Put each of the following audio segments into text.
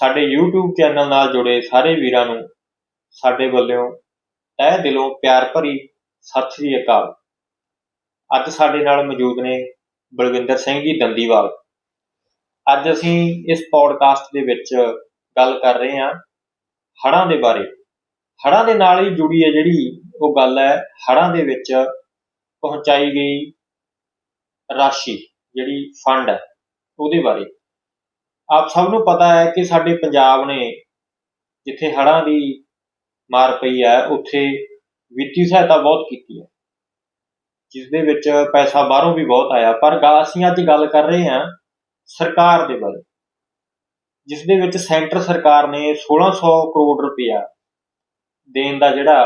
ਸਾਡੇ YouTube channel ਨਾਲ ਜੁੜੇ ਸਾਰੇ ਵੀਰਾਂ ਨੂੰ ਸਾਡੇ ਵੱਲੋਂ ਤਹਿ ਦਿਲੋਂ ਪਿਆਰ ਭਰੀ ਸਤਿ ਸ੍ਰੀ ਅਕਾਲ। ਅੱਜ ਸਾਡੇ ਨਾਲ ਮੌਜੂਦ ਨੇ ਬਲਵਿੰਦਰ ਸਿੰਘ ਜੀ ਦੰਦੀਵਾਲ। ਅੱਜ ਅਸੀਂ ਇਸ ਪੌਡਕਾਸਟ ਦੇ ਵਿੱਚ ਗੱਲ ਕਰ ਰਹੇ ਹਾਂ ਹੜਾਂ ਦੇ ਬਾਰੇ। ਹੜਾਂ ਦੇ ਨਾਲ ਹੀ ਜੁੜੀ ਹੈ ਜਿਹੜੀ ਉਹ ਗੱਲ ਹੈ ਹੜਾਂ ਦੇ ਵਿੱਚ ਪਹੁੰਚਾਈ ਗਈ ਰਾਸ਼ੀ ਜਿਹੜੀ ਫੰਡ ਹੈ ਉਹਦੇ ਬਾਰੇ। ਆਪ ਸਭ ਨੂੰ ਪਤਾ ਹੈ ਕਿ ਸਾਡੇ ਪੰਜਾਬ ਨੇ ਜਿੱਥੇ ਹੜ੍ਹਾਂ ਦੀ ਮਾਰ ਪਈ ਹੈ, ਉੱਥੇ ਵਿੱਤੀ ਸਹਾਇਤਾ ਬਹੁਤ ਕੀਤੀ ਹੈ। ਜਿਸ ਦੇ ਵਿੱਚ ਪੈਸਾ ਬਾਹਰੋਂ ਵੀ ਬਹੁਤ ਆਇਆ। ਪਰ ਅਸੀਂ ਅੱਜ ਗੱਲ ਕਰ ਰਹੇ ਹਾਂ ਸਰਕਾਰ ਦੇ ਬਾਰੇ। ਜਿਸ ਦੇ ਵਿੱਚ ਸੈਂਟਰ ਸਰਕਾਰ ਨੇ 1600 ਕਰੋੜ ਰੁਪਇਆ ਦੇਣ ਦਾ ਜਿਹੜਾ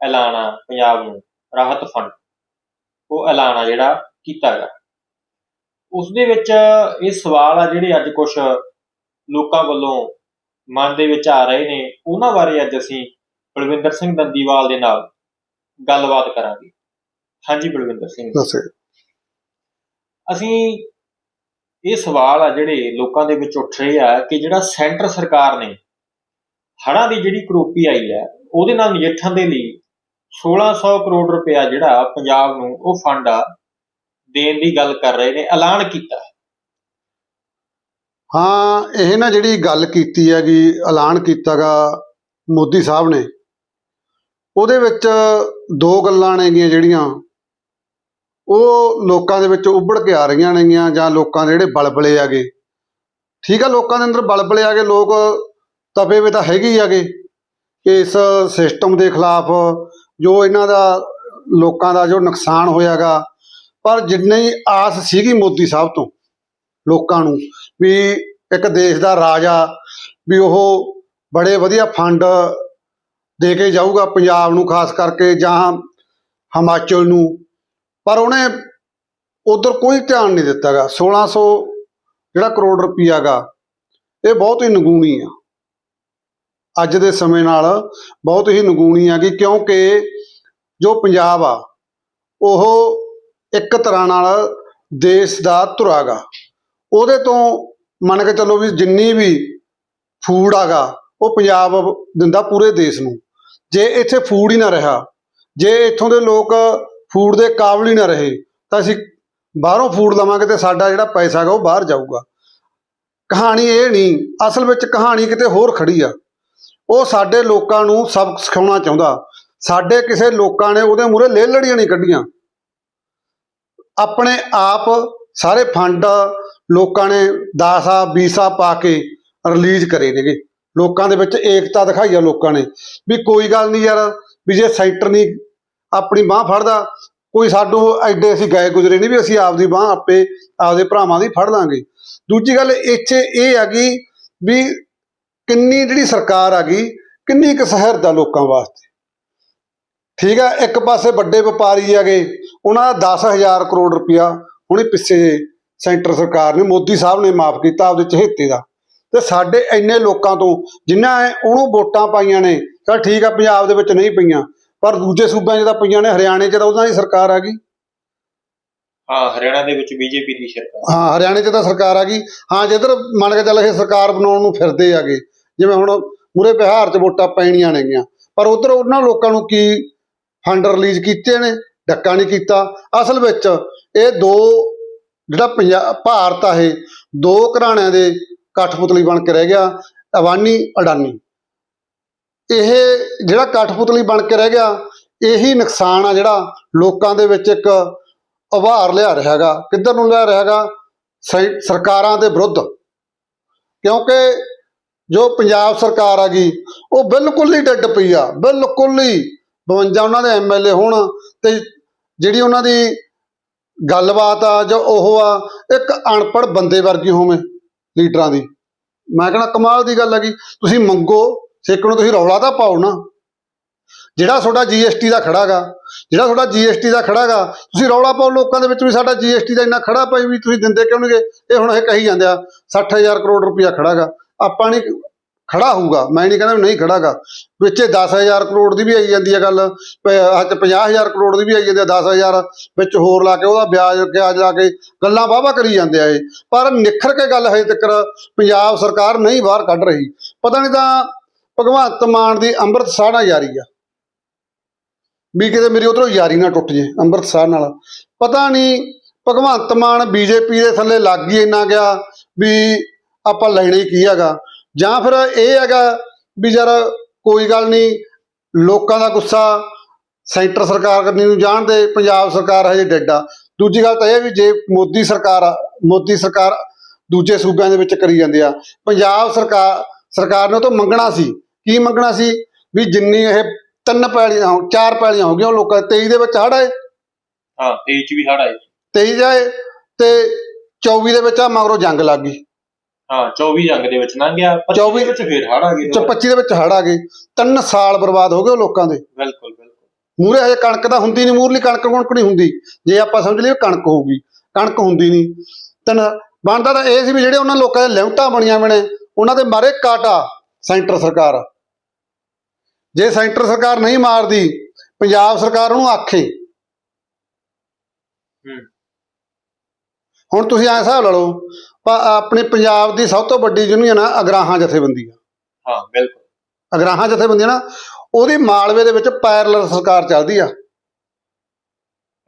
ਐਲਾਨ ਆ ਪੰਜਾਬ ਨੂੰ, ਰਾਹਤ ਫੰਡ, ਉਹ ਐਲਾਨ ਆ ਜਿਹੜਾ ਕੀਤਾ ਗਿਆ। ਉਸ ਦੇ ਵਿੱਚ ਇਹ ਸਵਾਲ ਆ ਜਿਹੜੇ ਅੱਜ ਕੁਝ ਲੋਕਾਂ ਵੱਲੋਂ ਮਨ ਦੇ ਵਿੱਚ ਆ ਰਹੇ ਨੇ ਉਹਨਾਂ ਬਾਰੇ ਅੱਜ ਅਸੀਂ ਬਲਵਿੰਦਰ ਸਿੰਘ ਦੰਦੀਵਾਲ ਦੇ ਨਾਲ ਗੱਲਬਾਤ ਕਰਾਂਗੇ। ਹਾਂਜੀ ਬਲਵਿੰਦਰ ਸਿੰਘ। ਅਸੀਂ ਇਹ ਸਵਾਲ ਆ ਜਿਹੜੇ ਲੋਕਾਂ ਦੇ ਵਿੱਚ ਉੱਠ ਰਹੇ ਆ ਕਿ ਜਿਹੜਾ ਸੈਂਟਰ ਸਰਕਾਰ ਨੇ ਹੜ੍ਹਾਂ ਦੀ ਜਿਹੜੀ ਕਰੋਪੀ ਆਈ ਹੈ ਉਹਦੇ ਨਾਲ ਨਜਿੱਠਣ ਦੇ ਲਈ 1600 ਕਰੋੜ ਰੁਪਇਆ ਜਿਹੜਾ ਪੰਜਾਬ ਨੂੰ ਉਹ ਫੰਡ ਆ ਦੇਣ ਦੀ ਗੱਲ ਕਰ ਰਹੇ ਨੇ ਐਲਾਨ ਕੀਤਾ ਹਾਂ, ਇਹ ਨਾ ਜਿਹੜੀ ਗੱਲ ਕੀਤੀ ਹੈਗੀ, ਐਲਾਨ ਕੀਤਾਗਾ ਮੋਦੀ ਸਾਹਿਬ ਨੇ, ਉਹਦੇ ਵਿੱਚ ਦੋ ਗੱਲਾਂ ਨੇਗੀਆਂ ਜਿਹੜੀਆਂ, ਉਹ ਲੋਕਾਂ ਦੇ ਵਿੱਚ ਉੱਭੜ ਕੇ ਆ ਰਹੀਆਂ ਨੇਗੀਆਂ, ਜਾਂ ਲੋਕਾਂ ਦੇ ਜਿਹੜੇ ਬਲਬਲੇ ਆਗੇ ਠੀਕ ਆ, ਲੋਕਾਂ ਦੇ ਅੰਦਰ ਬਲਬਲੇ ਆਗੇ ਲੋਕ ਤਪੇ ਵੇ ਤਾਂ ਹੈਗੇ ਹੀ ਆਗੇ ਇਸ ਸਿਸਟਮ ਦੇ ਖਿਲਾਫ ਜੋ ਇਹਨਾਂ ਦਾ, ਲੋਕਾਂ ਦਾ ਜੋ ਨੁਕਸਾਨ ਹੋਇਆਗਾ ਪਰ ਜਿੰਨੀ ਆਸ ਸੀਗੀ ਮੋਦੀ ਸਾਹਿਬ ਤੋਂ, ਲੋਕਾਂ ਨੂੰ ਵੀ ਇੱਕ ਦੇਸ਼ ਦਾ ਰਾਜ ਆ ਵੀ ਉਹ ਬੜੇ ਵਧੀਆ ਫੰਡ ਦੇ ਕੇ ਜਾਊਗਾ ਪੰਜਾਬ ਨੂੰ, ਖਾਸ ਕਰਕੇ ਜਾਂ ਹਿਮਾਚਲ ਨੂੰ। ਪਰ ਉਹਨੇ ਉਧਰ ਕੋਈ ਧਿਆਨ ਨਹੀਂ ਦਿੱਤਾਗਾ 1600 ਜਿਹੜਾ ਕਰੋੜ ਰੁਪਈਆਗਾ ਇਹ ਬਹੁਤ ਹੀ ਨਗੂਣੀ ਆ। ਅੱਜ ਦੇ ਸਮੇਂ ਨਾਲ ਬਹੁਤ ਹੀ ਨਗੂਣੀ ਆ ਕਿ ਕਿਉਂਕਿ ਜੋ ਪੰਜਾਬ ਆ, ਉਹ ਇੱਕ ਤਰ੍ਹਾਂ ਨਾਲ ਦੇਸ਼ ਦਾ ਧੁਰਾਗਾ ਉਹਦੇ ਤੋਂ ਮੰਨ ਕੇ ਚੱਲੋ ਵੀ ਜਿੰਨੀ ਵੀ ਫੂਡ ਆਗਾ, ਉਹ ਪੰਜਾਬ ਦਿੰਦਾ ਪੂਰੇ ਦੇਸ਼ ਨੂੰ। ਜੇ ਇੱਥੇ ਫੂਡ ਹੀ ਨਾ ਰਿਹਾ, ਜੇ ਇੱਥੋਂ ਦੇ ਲੋਕ ਫੂਡ ਦੇ ਕਾਬਲ ਹੀ ਨਾ ਰਹੇ, ਤਾਂ ਅਸੀਂ ਬਾਹਰੋਂ ਫੂਡ ਲਵਾਂਗੇ ਤੇ ਸਾਡਾ ਜਿਹੜਾ ਪੈਸਾ ਹੈਗਾ ਉਹ ਬਾਹਰ ਜਾਊਗਾ। ਕਹਾਣੀ ਇਹ ਨਹੀਂ, ਅਸਲ ਵਿੱਚ ਕਹਾਣੀ ਕਿਤੇ ਹੋਰ ਖੜੀ ਆ। ਉਹ ਸਾਡੇ ਲੋਕਾਂ ਨੂੰ ਸਬਕ ਸਿਖਾਉਣਾ ਚਾਹੁੰਦਾ। ਸਾਡੇ ਕਿਸੇ ਲੋਕਾਂ ਨੇ ਉਹਦੇ ਮੂਹਰੇ ਲੇਲੜੀਆਂ ਨਹੀਂ ਕੱਢੀਆਂ। ਆਪਣੇ ਆਪ ਸਾਰੇ ਫੰਡ ਲੋਕਾਂ ਨੇ ਦਾਸਾ ਬੀਸਾ ਪਾ ਕੇ ਰਿਲੀਜ਼ ਕਰੇ ਨੇਗੇ। ਲੋਕਾਂ ਦੇ ਵਿੱਚ ਏਕਤਾ ਦਿਖਾਈ ਆ ਲੋਕਾਂ ਨੇ। ਵੀ ਕੋਈ ਗੱਲ ਨਹੀਂ ਯਾਰ, ਵੀ ਜੇ ਸੈਂਟਰ ਨਹੀਂ ਆਪਣੀ ਬਾਹ ਫੜਦਾ, ਕੋਈ ਸਾਨੂੰ ਐਡੇ ਅਸੀਂ ਗਏ ਗੁਜਰੇ ਨਹੀਂ ਵੀ ਅਸੀਂ ਆਪਦੀ ਬਾਹ ਆਪੇ ਆਪਦੇ ਭਰਾਵਾਂ ਦੀ ਫੜ ਲਾਂਗੇ। ਦੂਜੀ ਗੱਲ ਇੱਥੇ ਇਹ ਹੈਗੀ ਵੀ ਕਿੰਨੀ ਜਿਹੜੀ ਸਰਕਾਰ ਹੈਗੀ ਕਿੰਨੀ ਕੁ ਸ਼ਹਿਰ ਦਾ ਲੋਕਾਂ ਵਾਸਤੇ। ਠੀਕ ਹੈ ਇੱਕ ਪਾਸੇ ਵੱਡੇ ਵਪਾਰੀ ਹੈਗੇ, ਉਹਨਾਂ ਦਾ 10000 ਕਰੋੜ ਰੁਪਇਆ ਹੁਣੇ ਪਿੱਛੇ ਸੈਂਟਰ ਸਰਕਾਰ ਨੇ ਮੋਦੀ ਸਾਹਿਬ ਨੇ ਮਾਫ ਕੀਤਾ ਆਪਦੇ ਚਹੇਤੇ ਦਾ। ਤੇ ਸਾਡੇ ਇੰਨੇ ਲੋਕਾਂ ਤੋਂ ਜਿਨ੍ਹਾਂ ਨੇ ਉਹਨੂੰ ਵੋਟਾਂ ਪਾਈਆਂ ਨੇ ਚਲ ਠੀਕ ਆ ਪੰਜਾਬ ਦੇ ਵਿੱਚ ਨਹੀਂ ਪਈਆਂ ਪਰ ਦੂਜੇ ਸੂਬਿਆਂ 'ਚ ਤਾਂ ਪਈਆਂ ਨੇ ਹਰਿਆਣੇ 'ਚ ਤਾਂ ਉਹਨਾਂ ਦੀ ਸਰਕਾਰ ਆ ਗਈ। ਹਾਂ ਹਰਿਆਣਾ ਦੇ ਵਿੱਚ ਬੀਜੇਪੀ ਦੀ ਸਰਕਾਰ। ਹਾਂ ਹਰਿਆਣੇ 'ਚ ਤਾਂ ਸਰਕਾਰ ਆ ਗਈ। ਹਾਂ ਜਿੱਧਰ ਮੰਨ ਕੇ ਚੱਲ ਇਹ ਸਰਕਾਰ ਬਣਾਉਣ ਨੂੰ ਫਿਰਦੇ ਆਗੇ ਜਿਵੇਂ ਹੁਣ ਮੂਰੇ ਬਿਹਾਰ 'ਚ ਵੋਟਾਂ ਪੈਣੀਆਂ ਨੇਗੀਆਂ ਪਰ ਉਧਰ ਉਹਨਾਂ ਲੋਕਾਂ ਨੂੰ ਕੀ ਫੰਡ ਰਿਲੀਜ਼ ਕੀਤੇ ਨੇ? ਡੱਕਾ ਨਹੀਂ ਕੀਤਾ। ਅਸਲ ਵਿੱਚ ਇਹ ਦੋ ਜਿਹੜਾ ਪੰਜਾਬ ਭਾਰਤ ਆ ਇਹ, ਦੋ ਘਰਾਣਿਆਂ ਦੇ ਕਠਪੁਤਲੀ ਬਣ ਕੇ ਰਹਿ ਗਿਆ, ਅਵਾਨੀ, ਅਡਾਨੀ। ਇਹ ਜਿਹੜਾ ਕਠਪੁਤਲੀ ਬਣ ਕੇ ਰਹਿ ਗਿਆ, ਇਹੀ ਨੁਕਸਾਨ ਆ ਜਿਹੜਾ ਲੋਕਾਂ ਦੇ ਵਿੱਚ ਇੱਕ ਉਭਾਰ ਲਿਆ ਰਿਹਾ ਹੈਗਾ। ਕਿੱਧਰ ਨੂੰ ਲਿਆ ਰਿਹਾ ਹੈਗਾ? ਸੈ- ਸਰਕਾਰਾਂ ਦੇ ਵਿਰੁੱਧ। ਕਿਉਂਕਿ ਜੋ ਪੰਜਾਬ ਸਰਕਾਰ ਆ ਗਈ, ਉਹ ਬਿਲਕੁਲ ਹੀ ਡੱਡ ਪਈ ਆ, ਬਿਲਕੁਲ ਹੀ। 52 ਉਹਨਾਂ ਦੇ ਐਮਐਲਏ ਹੋਣ ਤੇ ਜਿਹੜੀ ਉਹਨਾਂ ਦੀ ਗੱਲਬਾਤ ਆ ਜਾਂ ਉਹ ਆ, ਇੱਕ ਅਨਪੜ ਬੰਦੇ ਵਰਗੀ ਹੋਵੇ ਲੀਡਰਾਂ ਦੀ। ਮੈਂ ਕਹਿੰਦਾ ਕਮਾਲ ਦੀ ਗੱਲ ਹੈਗੀ ਤੁਸੀਂ ਮੰਗੋ ਸੇਕਣੋਂ ਤੁਸੀਂ ਰੌਲਾ ਤਾਂ ਪਾਓ ਨਾ। ਜਿਹੜਾ ਤੁਹਾਡਾ ਜੀਐਸਟੀ ਦਾ ਖੜਾਗਾ ਜਿਹੜਾ ਤੁਹਾਡਾ ਜੀਐਸਟੀ ਦਾ ਖੜਾਗਾ ਤੁਸੀਂ ਰੌਲਾ ਪਾਓ। ਲੋਕਾਂ ਦੇ ਵਿੱਚ ਵੀ ਸਾਡਾ ਜੀਐਸਟੀ ਦਾ ਇੰਨਾ ਖੜਾ ਪਈ ਵੀ ਤੁਸੀਂ ਦਿੰਦੇ ਕਿਉਂ ਨਹੀਂਗੇ ਇਹ ਹੁਣ ਇਹ ਕਹੀ ਜਾਂਦੇ ਆ 60000 ਕਰੋੜ ਰੁਪਇਆ ਖੜਾਗਾ ਆਪਾਂ ਨਹੀਂ ਖੜਾ ਹੋਊਗਾ। ਮੈਂ ਨਹੀਂ ਕਹਿੰਦਾ ਵੀ ਨਹੀਂ ਖੜਾਗਾ। ਵਿੱਚੇ 10000 ਕਰੋੜ ਦੀ ਵੀ ਆਈ ਜਾਂਦੀ ਹੈ ਗੱਲ। ਅੱਜ 50000 ਕਰੋੜ ਦੀ ਵੀ ਆਈ ਜਾਂਦੀ ਹੈ 10000 ਵਿੱਚ ਹੋਰ ਲਾ ਕੇ ਉਹਦਾ ਵਿਆਜ ਵਿਆਜ ਲਾ ਕੇ ਗੱਲਾਂ ਵਾਹਵਾ ਕਰੀ ਜਾਂਦੇ ਆ ਇਹ। ਪਰ ਨਿਖਰ ਕੇ ਗੱਲ ਹਜੇ ਤੱਕ ਪੰਜਾਬ ਸਰਕਾਰ ਨਹੀਂ ਬਾਹਰ ਕੱਢ ਰਹੀ। ਪਤਾ ਨਹੀਂ ਤਾਂ ਭਗਵੰਤ ਮਾਨ ਦੀ ਅੰਮ੍ਰਿਤ ਸਾਹਣਾ ਯਾਰੀ ਆ। ਵੀ ਕਿਤੇ ਮੇਰੀ ਉਧਰੋਂ ਯਾਰੀ ਨਾ ਟੁੱਟ ਜੇ ਅੰਮ੍ਰਿਤ ਸਾਹ ਨਾਲ। ਪਤਾ ਨਹੀਂ ਭਗਵੰਤ ਮਾਨ ਬੀਜੇਪੀ ਦੇ ਥੱਲੇ ਲੱਗ ਗਈ ਇੰਨਾ ਗਿਆ ਵੀ ਆਪਾਂ ਲੈਣਾ ਹੀ ਕੀ ਹੈਗਾ। ਜਾਂ ਫਿਰ ਇਹ ਹੈਗਾ ਵੀ ਯਾਰ ਕੋਈ ਗੱਲ ਨਹੀਂ ਲੋਕਾਂ ਦਾ ਗੁੱਸਾ ਸੈਂਟਰ ਸਰਕਾਰ ਕਰਨੀ ਨੂੰ ਜਾਣਦੇ ਪੰਜਾਬ ਸਰਕਾਰ ਹਜੇ ਡੱਡਾ ਦੂਜੀ ਗੱਲ ਤਾਂ ਇਹ ਵੀ ਜੇ ਮੋਦੀ ਸਰਕਾਰ ਆ- ਮੋਦੀ ਸਰਕਾਰ ਦੂਜੇ ਸੂਬਿਆਂ ਦੇ ਵਿੱਚ ਕਰੀ ਜਾਂਦੇ ਆ। ਪੰਜਾਬ ਸਰਕਾਰ ਸਰਕਾਰ ਨੇ ਤੋਂ ਮੰਗਣਾ ਸੀ। ਕੀ ਮੰਗਣਾ ਸੀ? ਵੀ ਜਿੰਨੀ ਇਹ ਤਿੰਨ ਪੈਲੀਆਂ ਹੋ- ਚਾਰ ਪੈਲੀਆਂ ਹੋ ਗਈਆਂ ਲੋਕਾਂ 23 ਦੇ ਵਿੱਚ ਹੜ੍ਹ ਆਏ। ਹਾਂ 23 ਚ ਵੀ ਹੜ ਆਏ। 23 ਜਾਏ ਤੇ 24 ਦੇ ਵਿੱਚ ਆ ਮਗਰੋਂ ਜੰਗ ਲੱਗ ਗਈ। ਹਾਂ 24 ਜੰਗ ਦੇ ਵਿੱਚ ਲੰਘ ਗਿਆ 25 24 ਵਿੱਚ ਫੇਰ ਹੜ ਆ ਗਏ ਚ 25 ਦੇ ਵਿੱਚ ਹੜ੍ਹ ਆ ਗਏ। ਤਿੰਨ ਸਾਲ ਬਰਬਾਦ ਹੋ ਗਏ ਉਹ ਲੋਕਾਂ ਦੇ। ਬਿਲਕੁਲ ਬਿਲਕੁਲ। ਮੂਰੇ ਹਜੇ ਕਣਕ ਤਾਂ ਹੁੰਦੀ ਨਹੀਂ ਮੂਰਲੀ ਕਣਕ ਕਣਕ ਨਹੀਂ ਹੁੰਦੀ? ਜੇ ਆਪਾਂ ਸਮਝ ਲਈਏ ਕਣਕ ਹੋਊਗੀ ਕਣਕ ਹੁੰਦੀ ਨਹੀਂ ਤਨ ਬਣਦਾ ਤਾਂ ਇਹ ਸੀ ਵੀ ਜਿਹੜੇ ਉਹਨਾਂ ਲੋਕਾਂ ਦੇ ਲਿਮਟਾਂ ਬਣੀਆਂ ਬਣੇ ਉਹਨਾਂ ਦੇ ਮਾਰੇ ਕਾਟਾ ਸੈਂਟਰ ਸਰਕਾਰ। ਜੇ ਸੈਂਟਰ ਸਰਕਾਰ ਨਹੀਂ ਮਾਰਦੀ ਪੰਜਾਬ ਸਰਕਾਰ ਉਹਨੂੰ ਆਖੇ। ਹੁਣ ਤੁਸੀਂ ਐਂ ਹਿਸਾਬ ਲਾ ਲਓ ਆਪਣੇ ਪੰਜਾਬ ਦੀ ਸਭ ਤੋਂ ਵੱਡੀ ਯੂਨੀਅਨ ਆ ਅਗਰਾਹਾਂ ਜਥੇਬੰਦੀ ਆ। ਹਾਂ ਬਿਲਕੁਲ। ਅਗਰਾਹਾਂ ਜਥੇਬੰਦੀ ਨਾ ਉਹਦੀ ਮਾਲਵੇ ਦੇ ਵਿੱਚ ਪੈਰਲਲ ਸਰਕਾਰ ਚੱਲਦੀ ਆ।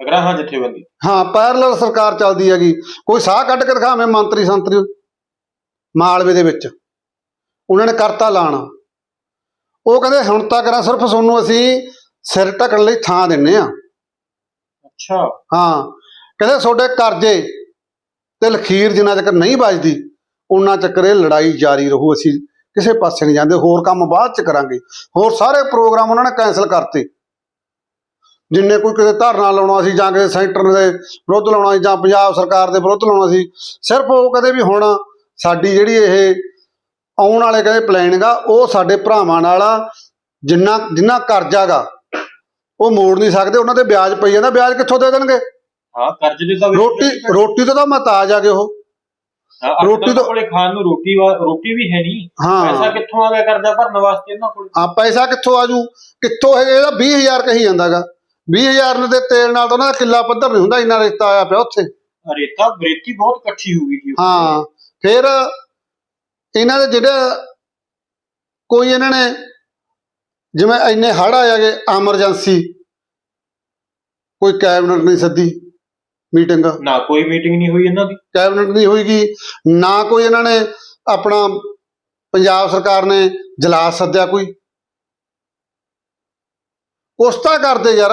ਅਗਰਾਹਾਂ ਜਥੇਬੰਦੀ? ਹਾਂ ਪੈਰਲਲ ਸਰਕਾਰ ਚੱਲਦੀ ਹੈਗੀ। ਕੋਈ ਸਾਹ ਕੱਢ ਕੇ ਦਿਖਾਵੇਂ ਮੰਤਰੀ ਸੰਤਰੀ ਮਾਲਵੇ ਦੇ ਵਿੱਚ। ਉਹਨਾਂ ਨੇ ਕਰਤਾ ਲਾਣਾ ਉਹ ਕਹਿੰਦੇ ਹੁਣ ਤੱਕ ਨਾ ਸਿਰਫ ਤੁਹਾਨੂੰ ਅਸੀਂ ਸਿਰ ਢੱਕਣ ਲਈ ਥਾਂ ਦਿੰਨੇ ਆ। ਅੱਛਾ। ਹਾਂ। ਕਹਿੰਦੇ ਤੁਹਾਡੇ ਕਰਜ਼ੇ ਤੇ ਲਖੀਰ ਜਿੰਨਾ ਚੱਕਰ ਨਹੀਂ ਵੱਜਦੀ, ਉਹਨਾਂ ਚੱਕਰ ਇਹ ਲੜਾਈ ਜਾਰੀ ਰਹੂ, ਅਸੀਂ ਕਿਸੇ ਪਾਸੇ ਨਹੀਂ ਜਾਂਦੇ, ਹੋਰ ਕੰਮ ਬਾਅਦ ਚ ਕਰਾਂਗੇ। ਹੋਰ ਸਾਰੇ ਪ੍ਰੋਗਰਾਮ ਉਹਨਾਂ ਨੇ ਕੈਨਸਲ ਕਰਤੇ। ਜਿੰਨੇ ਕੋਈ ਕਿਤੇ ਧਰਨਾ ਲਾਉਣਾ ਸੀ ਜਾਂ ਕਿਸੇ ਸੈਂਟਰ ਦੇ ਵਿਰੁੱਧ ਲਾਉਣਾ ਸੀ ਜਾਂ ਪੰਜਾਬ ਸਰਕਾਰ ਦੇ ਵਿਰੁੱਧ ਲਾਉਣਾ ਸੀ, ਸਿਰਫ ਉਹ ਕਦੇ ਵੀ ਹੁਣ ਸਾਡੀ ਜਿਹੜੀ ਇਹ ਆਉਣ ਵਾਲੇ ਕਹਿੰਦੇ ਪਲੈਨਿੰਗ ਆ ਉਹ ਸਾਡੇ ਭਰਾਵਾਂ ਨਾਲ ਆ, ਜਿੰਨਾ ਜਿੰਨਾ ਕਰਜ਼ਾ ਗਾ, ਉਹ ਮੋੜ ਨਹੀਂ ਸਕਦੇ, ਉਹਨਾਂ ਤੇ ਵਿਆਜ ਪਈ ਜਾਂਦਾ, ਵਿਆਜ ਕਿੱਥੋਂ ਦੇ ਦੇਣਗੇ? ਹਾਂ ਕਰਜ਼ ਦੇ ਤਾਂ ਵਿੱਚ ਰੋਟੀ ਰੋਟੀ ਤੋਂ ਤਾਂ ਮਹਤਾਜ ਆ ਗਏ ਉਹ। ਹਾਂ, ਅੱਜ ਰੋਟੀ ਤਾਂ ਕੋਲੇ ਖਾਣ ਨੂੰ ਰੋਟੀ ਵਾ- ਰੋਟੀ ਵੀ ਹੈ ਨਹੀਂ। ਪੈਸਾ ਹਾਂ ਕਿੱਥੋਂ ਆ ਗਿਆ ਕਰਜ਼ਾ ਭਰਨ ਵਾਸਤੇ ਇਹਨਾਂ ਕੋਲ? ਆ ਪੈਸਾ ਕਿੱਥੋਂ ਆਜੂ ਕਿੱਥੋਂ ਇਹ ਇਹਦਾ 20000 ਕਹੀ ਜਾਂਦਾਗਾ। 20000 ਨੇ ਦੇ ਤੇਲ ਨਾਲ ਤਾਂ ਉਹਨਾਂ ਦਾ ਕਿੱਲਾ ਪੱਧਰ ਨਹੀਂ ਹੁੰਦਾ ਇੰਨਾ ਰਿਸ਼ਤਾ ਆਇਆ ਪਿਆ ਉੱਥੇ। ਰੇਤਾ ਬਰੇਤੀ ਬਹੁਤ ਇਕੱਠੀ ਹੋ ਗਈ ਜੀ ਉੱਥੇ। ਹਾਂ ਫਿਰ ਇਹਨਾਂ ਦੇ ਜਿਹੜੇ ਕੋਈ ਇਹਨਾਂ ਨੇ ਜਿਵੇਂ ਇੰਨੇ ਹੜ੍ਹ ਆਇਆਗੇ ਐਮਰਜੈਂਸੀ ਕੋਈ ਕੈਬਨਿਟ ਨਹੀਂ ਸੱਦੀ। ਮੀਟਿੰਗ। ਨਾ ਕੋਈ ਮੀਟਿੰਗ ਨਹੀਂ ਹੋਈ ਇਹਨਾਂ ਦੀ। ਕੈਬਨਿਟ ਨਹੀਂ ਹੋਏਗੀ ਨਾ ਕੋਈ ਇਹਨਾਂ ਨੇ ਆਪਣਾ ਪੰਜਾਬ ਸਰਕਾਰ ਨੇ ਜਲਾਸ ਸੱਦਿਆ ਕੋਈ। ਕੁਛ ਤਾਂ ਕਰਦੇ ਯਾਰ।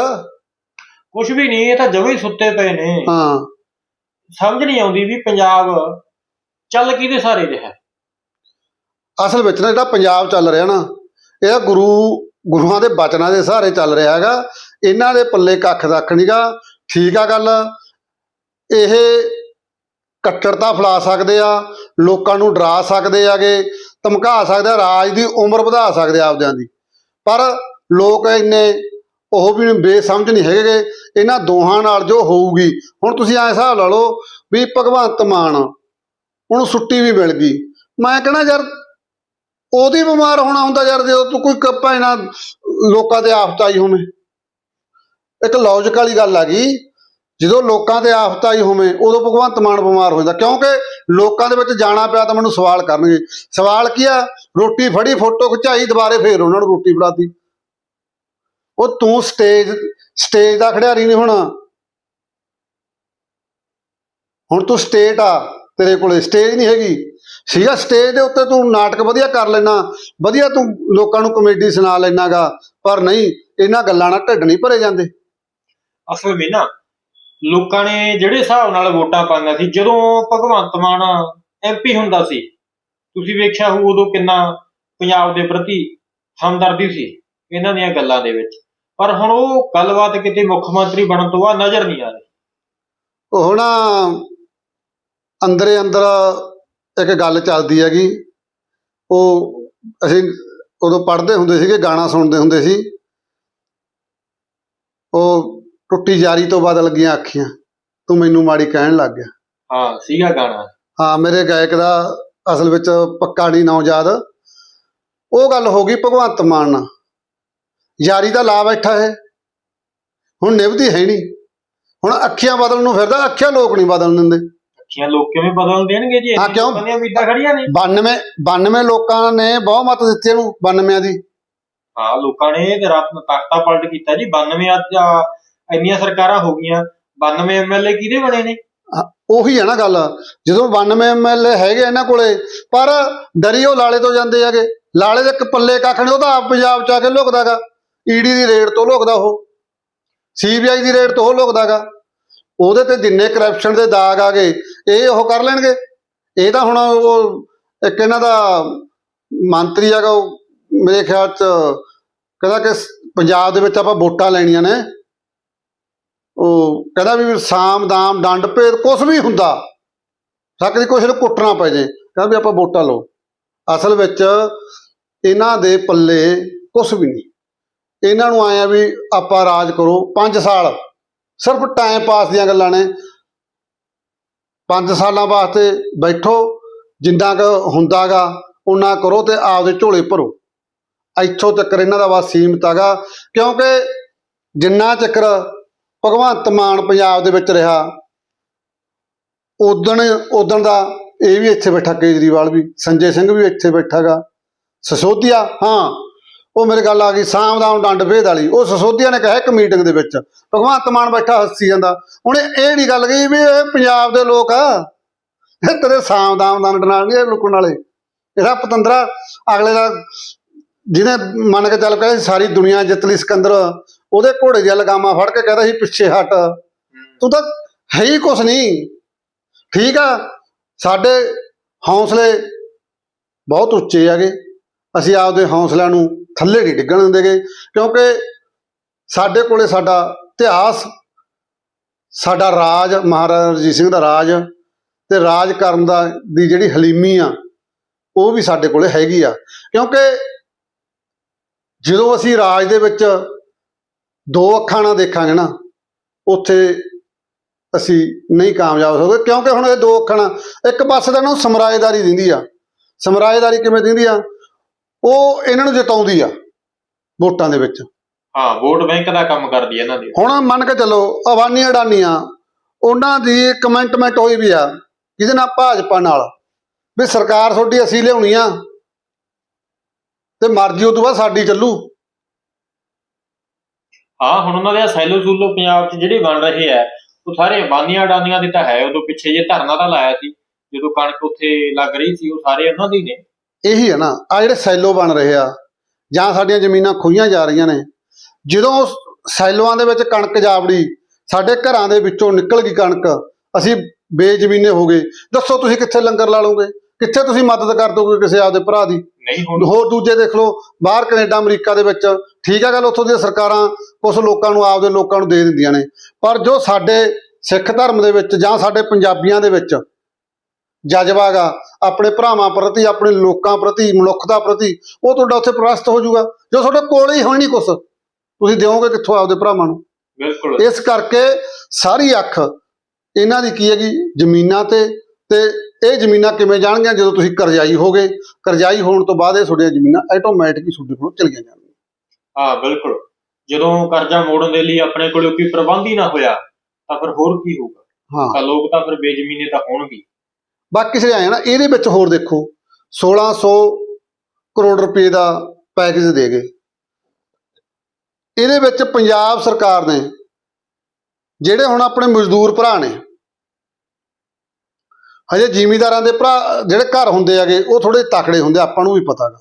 ਕੁਝ ਵੀ ਨਹੀਂ ਇਹ ਤਾਂ ਜਮੇ ਹੀ ਸੁੱਤੇ ਪਏ ਨੇ। ਹਾਂ। ਸਮਝ ਨਹੀਂ ਆਉਂਦੀ ਵੀ ਪੰਜਾਬ ਚੱਲ ਕਿਹਦੇ ਸਾਰੇ ਰਿਹਾ। ਅਸਲ ਵਿੱਚ ਨਾ ਜਿਹੜਾ ਪੰਜਾਬ ਚੱਲ ਰਿਹਾ ਨਾ ਇਹ ਗੁਰੂ ਗੁਰੂਆਂ ਦੇ ਬਚਨਾਂ ਦੇ ਸਹਾਰੇ ਚੱਲ ਰਿਹਾ ਹੈਗਾ। ਇਹਨਾਂ ਦੇ ਪੱਲੇ ਕੱਖ ਦੱਖ ਨਹੀਂਗਾ ਠੀਕ ਆ ਗੱਲ। ਇਹ ਕੱਟੜਤਾ ਫੈਲਾ ਸਕਦੇ ਆ, ਲੋਕਾਂ ਨੂੰ ਡਰਾ ਸਕਦੇ ਆਗੇ, ਧਮਕਾ ਸਕਦੇ ਆ, ਰਾਜ ਦੀ ਉਮਰ ਵਧਾ ਸਕਦੇ ਆਪਦਿਆਂ ਦੀ। ਪਰ ਲੋਕ ਇੰਨੇ ਉਹ ਵੀ ਬੇਸਮਝ ਨਹੀਂ ਹੈਗੇ, ਇਹਨਾਂ ਦੋਹਾਂ ਨਾਲ ਜੋ ਹੋਊਗੀ, ਹੁਣ ਤੁਸੀਂ ਐ ਹਿਸਾਬ ਲਾ ਲਓ ਵੀ ਭਗਵੰਤ ਮਾਨ ਉਹਨੂੰ ਛੁੱਟੀ ਵੀ ਮਿਲ ਗਈ। ਮੈਂ ਕਹਿੰਦਾ ਯਾਰ, ਉਹਦੀ ਬਿਮਾਰ ਹੋਣਾ ਹੁੰਦਾ ਯਾਰ ਜਦੋਂ ਤੂੰ ਕੋਈ ਕੱਪਾ ਇਹਨਾਂ ਲੋਕਾਂ ਦੇ ਆਫਤ ਆਈ ਹੋਵੇ। ਇੱਕ ਲੌਜੀਕ ਵਾਲੀ ਗੱਲ ਆ ਗਈ ਜਦੋਂ ਲੋਕਾਂ ਤੇ ਆਫਤ ਆਈ ਹੋਵੇ, ਉਦੋਂ ਭਗਵੰਤ ਮਾਨ ਬਿਮਾਰ ਹੋ ਜਾਂਦਾ। ਕਿਉਂਕਿ ਲੋਕਾਂ ਦੇ ਵਿੱਚ ਜਾਣਾ ਪਿਆ ਤਾਂ ਮੈਨੂੰ ਸਵਾਲ ਕਰਨਗੇ। ਸਵਾਲ ਕੀ ਆ? ਰੋਟੀ ਫੜੀ, ਫੋਟੋ ਖਿਚਾਈ, ਦੁਬਾਰੇ ਫੇਰ ਉਹਨਾਂ ਨੂੰ ਰੋਟੀ ਫੜਾਤੀ। ਉਹ ਤੂੰ ਸਟੇਜ ਸਟੇਜ ਦਾ ਖਿਡਾਰੀ ਨਹੀਂ ਹੋਣਾ। ਹੁਣ ਤੂੰ ਸਟੇਟ ਆ ਤੇਰੇ ਕੋਲੇ, ਸਟੇਜ ਨਹੀਂ ਹੈਗੀ। ਸੀਗਾ ਸਟੇਜ ਦੇ ਉੱਤੇ ਤੂੰ ਨਾਟਕ ਵਧੀਆ ਕਰ ਲੈਣਾ। ਵਧੀਆ ਤੂੰ ਲੋਕਾਂ ਨੂੰ ਕਮੇਡੀ ਸੁਣਾ ਲੈਣਾਗਾ। ਪਰ ਨਹੀਂ, ਇਹਨਾਂ ਗੱਲਾਂ ਨਾਲ ਢਿੱਡ ਨਹੀਂ ਭਰੇ ਜਾਂਦੇ। ਅਸਲ ਵਿੱਚ ਨਾ ਲੋਕਾਂ ਨੇ ਜਿਹੜੇ ਹਿਸਾਬ ਨਾਲ ਵੋਟਾਂ ਪਾਈਆਂ ਸੀ, ਜਦੋਂ ਭਗਵੰਤ ਮਾਨ ਐਮਪੀ ਹੁੰਦਾ ਸੀ, ਤੁਸੀਂ ਵੇਖਿਆ ਹੋਊ ਉਦੋਂ ਕਿੰਨਾ ਪੰਜਾਬ ਦੇ ਪ੍ਰਤੀ ਹਮਦਰਦੀ ਸੀ ਇਹਨਾਂ ਦੀਆਂ ਗੱਲਾਂ ਦੇ ਵਿੱਚ। ਪਰ ਹੁਣ ਉਹ ਗੱਲਬਾਤ ਕਿਤੇ ਮੁੱਖ ਮੰਤਰੀ ਬਣਨ ਤੋਂ ਬਾਅਦ ਨਜ਼ਰ ਨਹੀਂ ਆ ਰਹੀ। ਹੁਣ ਅੰਦਰੇ ਅੰਦਰ ਇੱਕ ਗੱਲ ਚੱਲਦੀ ਹੈਗੀ, ਉਹ ਅਸੀਂ ਉਦੋਂ ਪੜ੍ਹਦੇ ਹੁੰਦੇ ਸੀਗੇ, ਗਾਣਾ ਸੁਣਦੇ ਹੁੰਦੇ ਸੀ, ਉਹ ਟੁੱਟੀ ਜਾਰੀ ਤੋਂ ਬਦਲ ਗਈਆਂ ਅੱਖੀਆਂ। ਤੂੰ ਮੈਨੂੰ ਮਾੜੀ ਕਹਿਣ ਲੱਗ ਗਿਆ। ਹਾਂ ਸੀਗਾ ਗਾਣਾ। ਹਾਂ ਮੇਰੇ ਗਾਇਕ ਦਾ ਅਸਲ ਵਿੱਚ ਪੱਕਾ ਨਹੀਂ ਨਾਂ ਯਾਦ ਉਹ ਗੱਲ ਹੋ ਗਈ ਭਗਵੰਤ ਮਾਨ ਨਾਲ। ਯਾਰੀ ਦਾ ਲਾ ਬੈਠਾ ਹੈ। ਹੁਣ ਨਿਭਦੀ ਹੈ ਨਹੀਂ। ਹੁਣ ਅੱਖੀਆਂ ਬਦਲਣ ਨੂੰ ਫਿਰਦਾ ਅੱਖੀਆਂ ਲੋਕ ਨਹੀਂ ਬਦਲਣ ਦਿੰਦੇ। ਅੱਖੀਆਂ ਲੋਕ ਕਿਵੇਂ ਬਦਲ ਦੇਣਗੇ ਜੀ? ਹਾਂ, ਕਿਉਂ? ਲੋਕਾਂ ਦੀਆਂ ਉਮੀਦਾਂ ਖੜੀਆਂ ਨੇ। 92 92 ਲੋਕਾਂ ਨੇ ਬਹੁਮਤ ਦਿੱਤੀ ਇਹਨੂੰ 92 ਦੀ। ਹਾਂ ਲੋਕਾਂ ਨੇ ਤੇ ਰਾਤ ਨੂੰ ਤਖਤਾ ਪਲਟ ਕੀਤਾ ਜੀ। 92 ਅੱਜ ਇੰਨੀਆਂ ਸਰਕਾਰਾਂ ਹੋ ਗਈਆਂ 92 ਐਮਐਲਏ ਕਿਹਦੇ ਬਣੇ ਨੇ? ਉਹੀ ਹੈ ਨਾ ਗੱਲ, ਜਦੋਂ 92 ਐਮਐਲਏ ਹੈਗੇ ਇਹਨਾਂ ਕੋਲੇ, ਪਰ ਡਰੀ ਲਾਲੇ ਤੋਂ ਜਾਂਦੇ ਹੈਗੇ, ਲਾਲੇ ਦੇ ਇੱਕ ਪੱਲੇ ਕੱਖ ਨਹੀਂ, ਉਹ ਤਾਂ ਆਪ ਪੰਜਾਬ ਚ ਆ ਕੇ ਲੁਕਦਾਗਾ ਈਡੀ ਦੀ ਰੇਡ ਤੋਂ ਲੁਕਦਾ ਉਹ ਸੀਬੀਆਈ ਦੀ ਰੇਡ ਤੋਂ ਉਹ ਲੁਕਦਾਗਾ ਉਹਦੇ ਤੇ ਜਿੰਨੇ ਕਰਪਸ਼ਨ ਦੇ ਦਾਗ ਆ ਗਏ, ਇਹ ਉਹ ਕਰ ਲੈਣਗੇ, ਇਹ ਤਾਂ ਹੁਣ ਉਹ ਇੱਕ ਇਹਨਾਂ ਦਾ ਮੰਤਰੀ ਹੈਗਾ, ਉਹ ਮੇਰੇ ਖਿਆਲ ਚ ਕਹਿੰਦਾ ਕਿ ਸ- ਪੰਜਾਬ ਦੇ ਵਿੱਚ ਆਪਾਂ ਵੋਟਾਂ ਲੈਣੀਆਂ ਨੇ ਉਹ ਕਹਿੰਦਾ ਵੀ ਸਾਮ ਦਾਮ ਡੰਡ ਭੇਦ ਕੁਝ ਵੀ ਹੁੰਦਾ ਸਕਦੀ ਕੁਛ ਨੂੰ ਕੁੱਟਣਾ ਪੈ ਜੇ। ਕਹਿੰਦਾ ਵੀ ਆਪਾਂ ਵੋਟਾਂ ਲਓ। ਅਸਲ ਵਿੱਚ ਇਹਨਾਂ ਦੇ ਪੱਲੇ ਕੁਝ ਵੀ ਨਹੀਂ। ਇਹਨਾਂ ਨੂੰ ਆਇਆ ਵੀ ਆਪਾਂ ਰਾਜ ਕਰੋ 5 ਸਾਲ। ਸਿਰਫ ਟਾਈਮ ਪਾਸ ਦੀਆਂ ਗੱਲਾਂ ਨੇ। 5 ਸਾਲਾਂ ਵਾਸਤੇ ਬੈਠੋ, ਜਿੰਨਾ ਕੁ ਹੁੰਦਾਗਾ ਉਹਨਾਂ ਕਰੋ ਤੇ ਆਪਦੇ ਝੋਲੇ ਭਰੋ। ਇੱਥੋਂ ਤੱਕ ਇਹਨਾਂ ਦਾ ਬਸ ਸੀਮਤ ਹੈਗਾ, ਕਿਉਂਕਿ ਜਿੰਨਾ ਚੱਕਰ ਭਗਵੰਤ ਮਾਨ ਪੰਜਾਬ ਦੇ ਵਿੱਚ ਰਿਹਾ। ਉਦਣ ਉਦਣ ਦਾ ਇਹ ਵੀ ਇੱਥੇ ਬੈਠਾ, ਕੇਜਰੀਵਾਲ ਵੀ, ਸੰਜੇ ਸਿੰਘ ਵੀ ਇੱਥੇ ਬੈਠਾਗਾ। ਸਸੋਦੀਆ ਹਾਂ, ਉਹ ਮੇਰੇ ਗੱਲ ਆ ਗਈ ਸਾਮਦਾਮ ਡੰਡ ਭੇਦ ਵਾਲੀ। ਉਹ ਸਸੋਦੀਆ ਨੇ ਕਿਹਾ ਇੱਕ ਮੀਟਿੰਗ ਦੇ ਵਿੱਚ, ਭਗਵੰਤ ਮਾਨ ਬੈਠਾ ਹੱਸੀ ਜਾਂਦਾ। ਉਹਨੇ ਇਹ ਨਹੀਂ ਗੱਲ ਕਹੀ ਵੀ ਇਹ ਪੰਜਾਬ ਦੇ ਲੋਕ ਆ। ਇਹ ਤੇਰੇ ਸਾਮਦਾਮ ਡੰਡ ਨਾਲ ਨਹੀਂ ਲੁਕਣ ਵਾਲੇ। ਇਹਦਾ ਪਤੰਦਰਾ ਅਗਲੇ ਦਾ ਜਿਹਨੇ ਮੰਨ ਕੇ ਚੱਲ ਪਿਆ ਸਾਰੀ ਦੁਨੀਆ ਜਿੱਤ ਲਈ ਸਿਕੰਦਰ ਉਹਦੇ ਘੋੜੇ ਦੀਆਂ ਲਗਾਮਾਂ ਫੜ ਕੇ ਕਹਿੰਦਾ ਸੀ ਪਿੱਛੇ ਹਟ। ਤੂੰ ਤਾਂ ਹੈ ਹੀ ਕੁਛ ਨਹੀਂ। ਠੀਕ ਆ ਸਾਡੇ ਹੌਸਲੇ ਬਹੁਤ ਉੱਚੇ ਹੈਗੇ। ਅਸੀਂ ਆਪਦੇ ਹੌਸਲਿਆਂ ਨੂੰ ਥੱਲੇ ਨਹੀਂ ਡਿੱਗਣ ਦਿੰਦੇਗੇ ਕਿਉਂਕਿ ਸਾਡੇ ਕੋਲੇ ਸਾਡਾ ਇਤਿਹਾਸ ਸਾਡਾ ਰਾਜ ਮਹਾਰਾਜਾ ਰਣਜੀਤ ਸਿੰਘ ਦਾ ਰਾਜ ਤੇ ਰਾਜ ਕਰਨ ਦਾ ਦੀ ਜਿਹੜੀ ਹਲੀਮੀ ਆ ਉਹ ਵੀ ਸਾਡੇ ਕੋਲੇ ਹੈਗੀ ਆ। ਕਿਉਂਕਿ ਜਦੋਂ ਅਸੀਂ ਰਾਜ ਦੇ ਵਿੱਚ ਦੋ ਅੱਖਾਂ ਨਾਲ ਦੇਖਾਂਗੇ ਨਾ ਉੱਥੇ ਅਸੀਂ ਨਹੀਂ ਕਾਮਯਾਬ ਹੋ ਸਕਦੇ ਕਿਉਂਕਿ ਹੁਣ ਇਹ ਦੋ ਅੱਖਾਂ ਨਾਲ ਇੱਕ ਪਾਸੇ ਤਾਂ ਇਹਨਾਂ ਨੂੰ ਸਮਰਾਏਦਾਰੀ ਦਿੰਦੀ ਆ। ਸਮਰਾਏਦਾਰੀ ਕਿਵੇਂ ਦਿੰਦੀ ਆ? ਉਹ ਇਹਨਾਂ ਨੂੰ ਜਿਤਾਉਂਦੀ ਆ ਵੋਟਾਂ ਦੇ ਵਿੱਚ। ਹਾਂ ਵੋਟ ਬੈਂਕ ਦਾ ਕੰਮ ਕਰਦੀ ਇਹਨਾਂ ਦੀ। ਹੁਣ ਮੰਨ ਕੇ ਚੱਲੋ ਅਵਾਨੀ ਅਡਾਨੀਆਂ ਉਹਨਾਂ ਦੀ ਕਮੈਂਟਮੈਂਟ ਹੋਈ ਵੀ ਆ ਜਿਹਦੇ ਨਾਲ ਭਾਜਪਾ ਨਾਲ ਵੀ ਸਰਕਾਰ ਤੁਹਾਡੀ ਅਸੀਂ ਲਿਆਉਣੀ ਆ ਤੇ ਮਰਜ਼ੀ ਉਹ ਤੋਂ ਬਾਅਦ ਸਾਡੀ ਚੱਲੂ। ਹਾਂ ਹੁਣ ਉਹਨਾਂ ਦੇ ਸੈਲੋ ਸੂਲੋ ਪੰਜਾਬ 'ਚ ਜਿਹੜੇ ਬਣ ਰਹੇ ਆ, ਉਹ ਸਾਰੇ ਬਾਨੀਆਂ ਡਾਨੀਆਂ ਦੇ ਤਾਂ ਹੈ, ਉਦੋਂ ਪਿੱਛੇ ਜੇ ਧਰਨਾ ਤਾਂ ਲਾਇਆ ਸੀ, ਜਦੋਂ ਕਣਕ ਉੱਥੇ ਲੱਗ ਰਹੀ ਸੀ, ਉਹ ਸਾਰੇ ਉਹਨਾਂ ਦੀ ਨੇ। ਇਹੀ ਹੈ ਨਾ ਆ ਜਿਹੜੇ ਸੈਲੋ ਬਣ ਰਹੇ ਆ, ਜਾਂ ਸਾਡੀਆਂ ਜ਼ਮੀਨਾਂ ਖੋਈਆਂ ਜਾ ਰਹੀਆਂ ਨੇ, ਜਦੋਂ ਉਸ ਸੈਲੋਆਂ ਦੇ ਵਿੱਚ ਕਣਕ ਜਾਵੜੀ, ਸਾਡੇ ਘਰਾਂ ਦੇ ਵਿੱਚੋਂ ਨਿਕਲ ਗਈ ਕਣਕ, ਅਸੀਂ ਬੇਜ਼ਮੀਨੇ ਹੋ ਗਏ। ਦੱਸੋ ਤੁਸੀਂ ਕਿੱਥੇ ਲੰਗਰ ਲਾ ਲਓਗੇ? ਕਿੱਥੇ ਤੁਸੀਂ ਮਦਦ ਕਰ ਦੋਗੇ ਕਿਸੇ ਆਪਦੇ ਭਰਾ ਦੀ? ਨਹੀਂ ਹੁਣ। ਹੋਰ ਦੂਜੇ ਦੇਖ ਲਓ ਬਾਹਰ ਕੈਨੇਡਾ ਅਮਰੀਕਾ ਦੇ ਵਿੱਚ ਠੀਕ ਹੈ ਗੱਲ ਉੱਥੋਂ ਦੀਆਂ ਸਰਕਾਰਾਂ ਕੁਝ ਲੋਕਾਂ ਨੂੰ ਆਪਦੇ ਲੋਕਾਂ ਨੂੰ ਦੇ ਦਿੰਦੀਆਂ ਨੇ। ਪਰ ਜੋ ਸਾਡੇ ਸਿੱਖ ਧਰਮ ਦੇ ਵਿੱਚ ਜਾਂ ਸਾਡੇ ਪੰਜਾਬੀਆਂ ਦੇ ਵਿੱਚ ਜਜ਼ਬਾ ਗਾ ਆਪਣੇ ਭਰਾਵਾਂ ਪ੍ਰਤੀ ਆਪਣੇ ਲੋਕਾਂ ਪ੍ਰਤੀ ਮਨੁੱਖਤਾ ਪ੍ਰਤੀ ਉਹ ਤੁਹਾਡਾ ਉੱਥੇ ਪ੍ਰਸਤ ਹੋ ਜਾਊਗਾ। ਜੋ ਤੁਹਾਡੇ ਕੋਲ ਹੀ ਹੋਣੀ ਕੁਛ ਤੁਸੀਂ ਦਿਓਗੇ ਕਿੱਥੋਂ ਆਪਦੇ ਭਰਾਵਾਂ ਨੂੰ? ਬਿਲਕੁਲ। ਇਸ ਕਰਕੇ ਸਾਰੀ ਅੱਖ ਇਹਨਾਂ ਦੀ ਕੀ ਹੈਗੀ? ਜ਼ਮੀਨਾਂ ਤੇ ਤੇ ਇਹ ਜ਼ਮੀਨਾਂ ਕਿਵੇਂ ਜਾਣਗੀਆਂ? ਜਦੋਂ ਤੁਸੀਂ ਕਰਜ਼ਾਈ ਹੋਗੇ ਕਰਜ਼ਾਈ ਹੋਣ ਤੋਂ ਬਾਅਦ ਇਹ ਤੁਹਾਡੀਆਂ ਜ਼ਮੀਨਾਂ ਆਟੋਮੈਟਿਕ ਹੀ ਤੁਹਾਡੇ ਕੋਲੋਂ ਚਲੀਆਂ ਜਾਣਗੀਆਂ। ਹਾਂ ਬਿਲਕੁਲ। ਜਦੋਂ ਕਰਜ਼ਾ ਮੋੜਨ ਦੇ ਲਈ ਆਪਣੇ ਕੋਲ ਕੋਈ ਪ੍ਰਬੰਧ ਹੀ ਨਾ ਹੋਇਆ ਤਾਂ ਫਿਰ ਹੋਰ ਕੀ ਹੋਊਗਾ? ਹਾਂ। ਤਾਂ ਲੋਕ ਤਾਂ ਫਿਰ ਬੇਜ਼ਮੀਨੇ ਤਾਂ ਹੋਣਗੇ। ਬਾਕੀ ਜਿਹੜੇ ਆਏ ਨਾ ਇਹਦੇ ਵਿੱਚ ਹੋਰ ਦੇਖੋ 1600 ਕਰੋੜ ਰੁਪਏ ਦਾ ਪੈਕੇਜ ਦੇ ਗਏ। ਇਹਦੇ ਵਿੱਚ ਪੰਜਾਬ ਸਰਕਾਰ ਨੇ ਜਿਹੜੇ ਹੁਣ ਆਪਣੇ ਮਜ਼ਦੂਰ ਭਰਾ ਨੇ ਹਜੇ ਜ਼ਿਮੀਦਾਰਾਂ ਦੇ ਭਰਾ, ਜਿਹੜੇ ਘਰ ਹੁੰਦੇ ਹੈਗੇ, ਉਹ ਥੋੜੇ ਤਕੜੇ ਹੁੰਦੇ, ਆਪਾਂ ਨੂੰ ਵੀ ਪਤਾ ਗਾ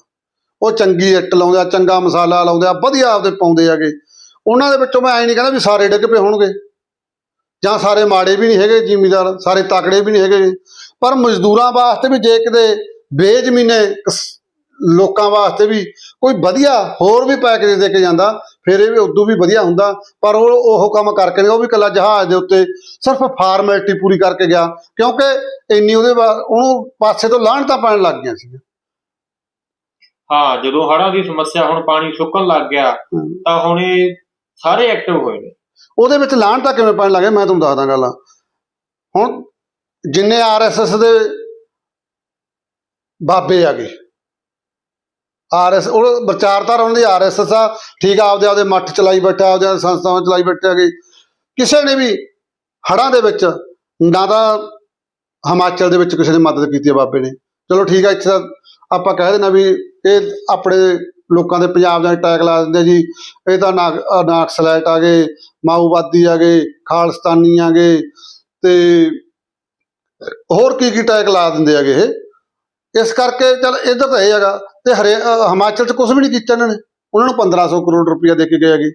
ਉਹ ਚੰਗੀ ਇੱਟ ਲਾਉਂਦੇ ਆ, ਚੰਗਾ ਮਸਾਲਾ ਲਾਉਂਦੇ ਆ, ਵਧੀਆ ਆਪਦੇ ਪਾਉਂਦੇ ਹੈਗੇ। ਉਹਨਾਂ ਦੇ ਵਿੱਚੋਂ ਮੈਂ ਐ ਨਹੀਂ ਕਹਿੰਦਾ ਵੀ ਸਾਰੇ ਡਿੱਗ ਪਏ ਹੋਣਗੇ। ਜਾਂ ਸਾਰੇ ਮਾੜੇ ਵੀ ਨਹੀਂ ਹੈਗੇ ਜ਼ਿਮੀਦਾਰ, ਸਾਰੇ ਤਕੜੇ ਵੀ ਨਹੀਂ ਹੈਗੇ। ਪਰ ਮਜ਼ਦੂਰਾਂ ਵਾਸਤੇ ਵੀ ਜੇ ਕਿਤੇ ਬੇਜ਼ਮੀਨੇ ਲੋਕਾਂ ਵਾਸਤੇ ਵੀ ਕੋਈ ਵਧੀਆ ਹੋਰ ਵੀ ਪੈਕੇਜ ਦੇ ਕੇ ਜਾਂਦਾ ਫਿਰ ਇਹ ਵੀ ਉਦੋਂ ਵੀ ਵਧੀਆ ਹੁੰਦਾ ਪਰ ਉਹ ਉਹ ਕੰਮ ਕਰਕੇ ਨਹੀਂ ਉਹ ਵੀ ਕੱਲਾ ਜਹਾਜ਼ ਦੇ ਉੱਤੇ ਸਿਰਫ ਫਾਰਮੈਲਿਟੀ ਪੂਰੀ ਕਰਕੇ ਗਿਆ ਕਿਉਂਕਿ ਇੰਨੀ ਉਹਦੇ ਉਹਨੂੰ ਪਾਸੇ ਤੋਂ ਲਾਹਣ ਤਾਂ ਪੈਣ ਲੱਗ ਗਈਆਂ ਸੀ ਹਾਂ ਜਦੋਂ ਹੜ੍ਹਾਂ ਦੀ ਸਮੱਸਿਆ ਹੁਣ ਪਾਣੀ ਸੁੱਕਣ ਲੱਗ ਗਿਆ ਤਾਂ ਹੁਣ ਇਹ ਸਾਰੇ ਐਕਟਿਵ ਹੋਏ ਨੇ। ਉਹਦੇ ਵਿੱਚ ਲਾਹਣ ਤਾਂ ਕਿਵੇਂ ਪੈਣ ਲੱਗੇ ਮੈਂ ਤੁਹਾਨੂੰ ਦੱਸਦਾ ਗੱਲ। ਹੁਣ ਜਿੰਨੇ ਆਰਐਸਐਸ ਦੇ ਬਾਬੇ ਆਗੇ ਆਰਐਸ ਉਹ ਵਿਚਾਰਧਾਰਾ ਉਹਨਾਂ ਦੀ ਆਰਐਸਐਸ ਆ, ਠੀਕ ਆ, ਆਪਦੇ ਆਪਦੇ ਮੱਠ ਚਲਾਈ ਬੈਠਾ, ਆਪਦੇ ਆਪਦੇ ਸੰਸਥਾਵਾਂ ਚਲਾਈ ਬੈਠੇ ਹੈਗੇ। ਕਿਸੇ ਨੇ ਵੀ ਹੜਾਂ ਦੇ ਵਿੱਚ ਨਾ ਤਾਂ ਹਿਮਾਚਲ ਦੇ ਵਿੱਚ ਕਿਸੇ ਨੇ ਮਦਦ ਕੀਤੀ ਹੈ ਬਾਬੇ ਨੇ। ਚਲੋ ਠੀਕ ਆ, ਇੱਥੇ ਤਾਂ ਆਪਾਂ ਕਹਿ ਦੇਣਾ ਵੀ ਇਹ ਆਪਣੇ ਲੋਕਾਂ ਦੇ ਪੰਜਾਬ ਦਾ ਅਟੈਕ ਲਾ ਦਿੰਦੇ ਜੀ। ਇਹ ਤਾਂ ਨਾ ਆ ਗਏ, ਮਾਓਵਾਦੀ ਆ ਗਏ, ਖਾਲਸਤਾਨੀ ਆ ਗਏ, ਤੇ ਹੋਰ ਕੀ ਕੀ ਟੈਗ ਲਾ ਦਿੰਦੇ ਹੈਗੇ ਇਹ। ਇਸ ਕਰਕੇ ਚਲ ਇੱਧਰ ਤਾਂ ਇਹ ਹੈਗਾ ਤੇ ਹਰੇ ਹਿਮਾਚਲ 'ਚ ਕੁਝ ਵੀ ਨਹੀਂ ਕੀਤਾ ਇਹਨਾਂ ਨੇ। ਉਹਨਾਂ ਨੂੰ 1500 ਕਰੋੜ ਰੁਪਇਆ ਦੇ ਕੇ ਗਏ ਹੈਗੇ।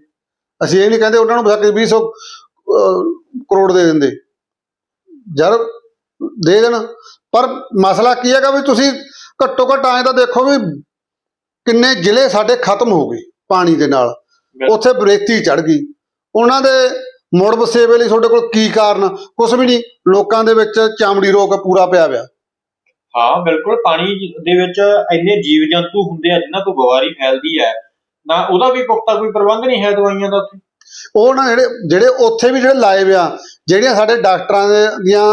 ਅਸੀਂ ਇਹ ਨਹੀਂ ਕਹਿੰਦੇ ਉਹਨਾਂ ਨੂੰ ਬਸਾਕੇ 200 ਅਹ, ਕਰੋੜ ਦੇ ਦਿੰਦੇ। ਯਾਰ ਦੇ ਦੇਣ। ਪਰ ਮਸਲਾ ਕੀ ਹੈਗਾ ਵੀ ਤੁਸੀਂ ਘੱਟੋ ਘੱਟ ਐਂ ਤਾਂ ਦੇਖੋ ਵੀ ਕਿੰਨੇ ਜ਼ਿਲ੍ਹੇ ਸਾਡੇ ਖਤਮ ਹੋ ਗਏ ਪਾਣੀ ਦੇ ਨਾਲ। ਬਿਲਕੁਲ। ਉੱਥੇ ਬਰੇਤੀ ਚੜ ਗਈ। ਉਹਨਾਂ ਦੇ ਮੁੜ ਵਸੇਵੇ ਲਈ ਤੁਹਾਡੇ ਕੋਲ ਕੀ ਕਾਰਨ? ਕੁਝ ਵੀ ਨਹੀਂ। ਲੋਕਾਂ ਦੇ ਵਿੱਚ ਚਾਮੜੀ ਰੋਗ ਪੂਰਾ ਪਿਆ ਪਿਆ ਹਾਂ ਬਿਲਕੁਲ ਪਾਣੀ ਦੇ ਵਿੱਚ ਇੰਨੇ ਜੀਵ ਜੰਤੂ ਹੁੰਦੇ ਆ ਜਿਨ੍ਹਾਂ ਤੋਂ ਬਿਮਾਰੀ ਫੈਲਦੀ ਹੈ। ਨਾ ਉਹਦਾ ਵੀ ਪੁਖਤਾ ਕੋਈ ਪ੍ਰਬੰਧ ਨਹੀਂ ਹੈ ਦਵਾਈਆਂ ਦਾ ਉੱਥੇ? ਉਹ ਨਾ ਜਿਹੜੇ ਜਿਹੜੇ ਉੱਥੇ ਵੀ ਜਿਹੜੇ ਲਾਏ ਵਿਆ ਜਿਹੜੀਆਂ ਸਾਡੇ ਡਾਕਟਰਾਂ ਦੇ ਦੀਆਂ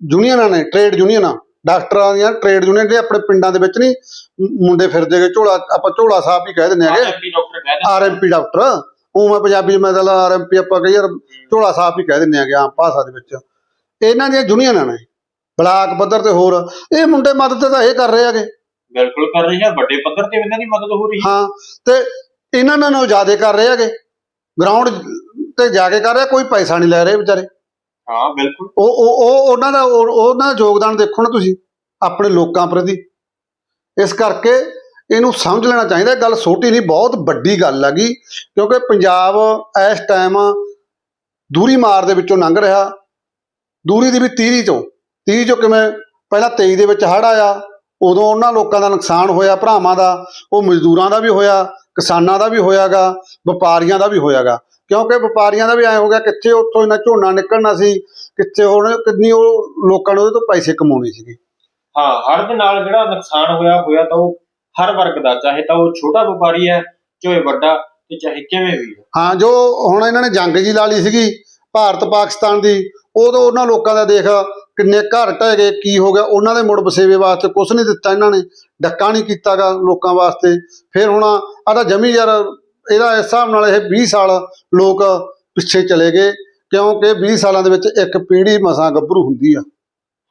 ਯੂਨੀਅਨਾਂ ਨੇ ਟ੍ਰੇਡ ਯੂਨੀਅਨਾਂ ਡਾਕਟਰਾਂ ਦੀਆਂ ਟ੍ਰੇਡ ਯੂਨੀਅਨ ਜਿਹੜੇ ਆਪਣੇ ਪਿੰਡਾਂ ਦੇ ਵਿੱਚ ਨਹੀਂ ਮੁੰਡੇ ਫਿਰਦੇ ਗੇ ਝੋਲਾ ਆਪਾਂ ਝੋਲਾ ਸਾਹਿਬ ਹੀ ਕਹਿ ਦਿੰਦੇ ਹੈਗੇ। ਆਰਐਮਪੀ ਡਾਕਟਰ ਉਹ ਮੈਂ ਪੰਜਾਬੀ ਮੈਂ ਤਾਂ ਆਰਐਮਪੀ ਆਪਾਂ ਕਹੀ ਯਾਰ ਝੋਲਾ ਸਾਹਿਬ ਹੀ ਕਹਿ ਦਿੰਦੇ ਹੈਗੇ ਆਮ ਭਾਸ਼ਾ ਦੇ ਵਿੱਚ। ਇਹਨਾਂ ਦੀਆਂ ਯੂਨੀਅਨਾਂ ਨੇ। ਬਲਾਕ ਪੱਧਰ ਤੇ ਹੋਰ। ਇਹ ਮੁੰਡੇ ਮਦਦ ਤਾਂ ਇਹ ਕਰ ਰਹੇ ਹੈਗੇ। ਬਿਲਕੁਲ ਕਰ ਰਹੀ ਹੈ ਵੱਡੇ ਪੱਧਰ ਤੇ ਇਹਨਾਂ ਦੀ ਮਦਦ ਹੋ ਰਹੀ। ਹੈ ਹਾਂ ਤੇ ਇਹਨਾਂ ਨਾਲ ਜ਼ਿਆਦਾ ਕਰ ਰਹੇ ਹੈਗੇ। ਗਰਾਊਂਡ ਤੇ ਜਾ ਕੇ ਕਰ ਰਹੇ ਕੋਈ ਪੈਸਾ ਨਹੀਂ ਲੈ ਰਹੇ ਵਿਚਾਰੇ। ਹਾਂ ਬਿਲਕੁਲ। ਉਹ ਉਹ ਉਹ ਉਹਨਾਂ ਦਾ ਉਹ- ਉਹਨਾਂ ਦਾ ਯੋਗਦਾਨ ਦੇਖੋ ਨਾ ਤੁਸੀਂ ਆਪਣੇ ਲੋਕਾਂ ਪ੍ਰਤੀ। ਇਸ ਕਰਕੇ ਇਹਨੂੰ ਸਮਝ ਲੈਣਾ ਚਾਹੀਦਾ ਇਹ ਗੱਲ ਛੋਟੀ ਨਹੀਂ ਬਹੁਤ ਵੱਡੀ ਗੱਲ ਹੈਗੀ। ਕਿਉਂਕਿ ਪੰਜਾਬ ਇਸ ਟਾਈਮ ਦੂਰੀ ਮਾਰ ਦੇ ਵਿੱਚੋਂ ਲੰਘ ਰਿਹਾ। ਦੂਰੀ ਦੀ ਵੀ 30 ਚੋਂ 30 ਚੋਂ ਕਿਵੇਂ ਪਹਿਲਾਂ 23 ਦੇ ਵਿੱਚ ਹੜ੍ਹ ਆਇਆ ਉਦੋਂ ਉਹਨਾਂ ਲੋਕਾਂ ਦਾ ਨੁਕਸਾਨ ਹੋਇਆ ਭਰਾਵਾਂ ਦਾ ਉਹ ਮਜ਼ਦੂਰਾਂ ਦਾ ਵੀ ਹੋਇਆ ਕਿਸਾਨਾਂ ਦਾ ਵੀ ਹੋਇਆਗਾ ਵਪਾਰੀਆਂ ਦਾ ਵੀ ਹੋਇਆਗਾ। ਕਿਉਂਕਿ ਵਪਾਰੀਆਂ ਦਾ ਵੀ ਐ ਹੋ ਗਿਆ ਕਿੱਥੇ ਉੱਥੋਂ ਇਹਨਾਂ ਝੋਨਾ ਨਿਕਲਣਾ ਸੀ ਕਿੱਥੇ ਹੁਣ ਕਿੰਨੀ ਉਹ ਲੋਕਾਂ ਨੂੰ ਉਹਦੇ ਤੋਂ ਪੈਸੇ ਕਮਾਉਣੇ ਸੀਗੇ। ਹਾਂ ਹੜ੍ਹ ਦੇ ਨਾਲ ਜਿਹੜਾ ਨੁਕਸਾਨ ਹੋਇਆ ਹੋਇਆ ਤਾਂ ਉਹ ਹਰ ਵਰਗ ਦਾ ਚਾਹੇ ਤਾਂ ਉਹ ਛੋਟਾ ਵਪਾਰੀ ਹੈ ਚਾਹੇ ਵੱਡਾ ਤੇ ਚਾਹੇ ਕਿਵੇਂ ਵੀ ਹਾਂ। ਜੋ ਹੁਣ ਇਹਨਾਂ ਨੇ ਜੰਗ ਜੀ ਲਾ ਲਈ ਸੀਗੀ ਭਾਰਤ ਪਾਕਿਸਤਾਨ ਦੀ ਉਦੋਂ ਉਹਨਾਂ ਲੋਕਾਂ ਦਾ ਦੇਖ ਕਿੰਨੇ ਘਰ ਢਹਿ ਗਏ, ਕੀ ਹੋ ਗਿਆ, ਉਹਨਾਂ ਦੇ ਮੁੜ ਵਸੇਵੇ ਵਾਸਤੇ ਕੁਝ ਨਹੀਂ ਦਿੱਤਾ ਇਹਨਾਂ ਨੇ, ਡੱਕਾ ਨਹੀਂ ਕੀਤਾਗਾ ਲੋਕਾਂ ਵਾਸਤੇ। ਫਿਰ ਹੁਣ ਆਹ ਜਮੀ ਯਾਰ, ਇਹਦਾ ਇਸ ਹਿਸਾਬ ਨਾਲ ਇਹ 20 ਸਾਲ ਲੋਕ ਪਿੱਛੇ ਚਲੇ ਗਏ, ਕਿਉਂਕਿ 20 ਸਾਲਾਂ ਦੇ ਵਿੱਚ ਇੱਕ ਪੀੜ੍ਹੀ ਮਸਾਂ ਗੱਭਰੂ ਹੁੰਦੀ ਆ।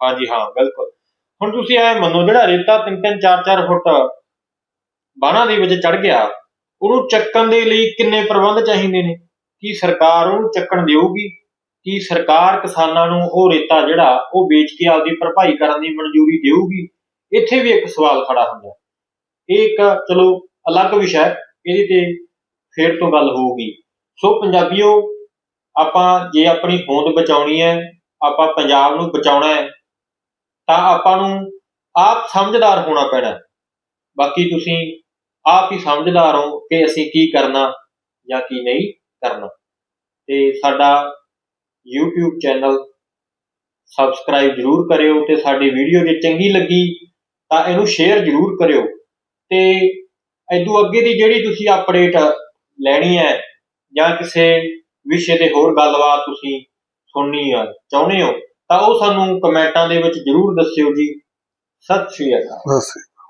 ਹਾਂਜੀ, ਹਾਂ, ਬਿਲਕੁਲ। ਹੁਣ ਤੁਸੀਂ ਐ ਮੰਨੋ, ਜਿਹੜਾ ਰੇਤਾ 3-3 4-4 ਫੁੱਟ ਬਾਣਾ ਦੇ ਵਿੱਚ ਚੜ ਗਿਆ, ਉਹਨੂੰ ਚੱਕਣ ਦੇ ਲਈ ਕਿੰਨੇ ਪ੍ਰਬੰਧ ਚਾਹੀਦੇ ਨੇ? ਕੀ ਸਰਕਾਰ ਉਹਨੂੰ ਚੱਕਣ ਦੇਊਗੀ? ਕੀ ਸਰਕਾਰ ਕਿਸਾਨਾਂ ਨੂੰ ਉਹ ਰੇਤਾ ਜਿਹੜਾ ਉਹ ਵੇਚ ਕੇ ਆਪਦੀ ਭਰਪਾਈ ਕਰਨ ਦੀ ਮਨਜ਼ੂਰੀ ਦੇਊਗੀ, ਇੱਥੇ ਵੀ ਇੱਕ ਸਵਾਲ ਖੜਾ ਹੁੰਦਾ ਇਹ ਇੱਕ ਚਲੋ ਅਲੱਗ ਵਿਸ਼ਾ ਹੈ, ਇਹਦੇ ਤੇ ਫੇਰ ਤੋਂ ਗੱਲ ਹੋਊਗੀ। ਸੋ ਪੰਜਾਬੀਓ, ਆਪਾਂ ਜੇ ਆਪਣੀ ਹੋਂਦ ਬਚਾਉਣੀ ਹੈ, ਆਪਾਂ ਪੰਜਾਬ ਨੂੰ ਬਚਾਉਣਾ ਹੈ, ਤਾਂ ਆਪਾਂ ਨੂੰ ਆਪ ਸਮਝਦਾਰ ਹੋਣਾ ਪੈਣਾ ਬਾਕੀ ਤੁਸੀਂ ਆਪ ਹੀ ਸਮਝਦਾਰ ਹੋ ਕਿ ਅਸੀਂ ਕੀ ਕਰਨਾ ਜਾਂ ਕੀ ਨਹੀਂ ਕਰਨਾ। ਤੇ ਸਾਡਾ YouTube ਚੈਨਲ ਸਬਸਕ੍ਰਾਈਬ ਜਰੂਰ ਕਰਿਓ ਤੇ ਸਾਡੀ ਵੀਡੀਓ ਜੇ ਚੰਗੀ ਲੱਗੀ ਤਾਂ ਇਹਨੂੰ ਸ਼ੇਅਰ ਜਰੂਰ ਕਰਿਓ ਤੇ ਇਦੋਂ ਅੱਗੇ ਦੀ ਜਿਹੜੀ ਤੁਸੀਂ ਅਪਡੇਟ ਲੈਣੀ ਹੈ ਜਾਂ ਕਿਸੇ ਵਿਸ਼ੇ ਤੇ ਹੋਰ ਗੱਲਬਾਤ ਤੁਸੀਂ ਸੁਣਨੀ ਆ, ਚਾਹੁੰਦੇ ਹੋ, ਤਾਂ ਉਹ ਸਾਨੂੰ ਕਮੈਂਟਾਂ ਦੇ ਵਿੱਚ ਜਰੂਰ ਦੱਸਿਓ ਜੀ। ਸਤਿ ਸ਼੍ਰੀ ਅਕਾਲ।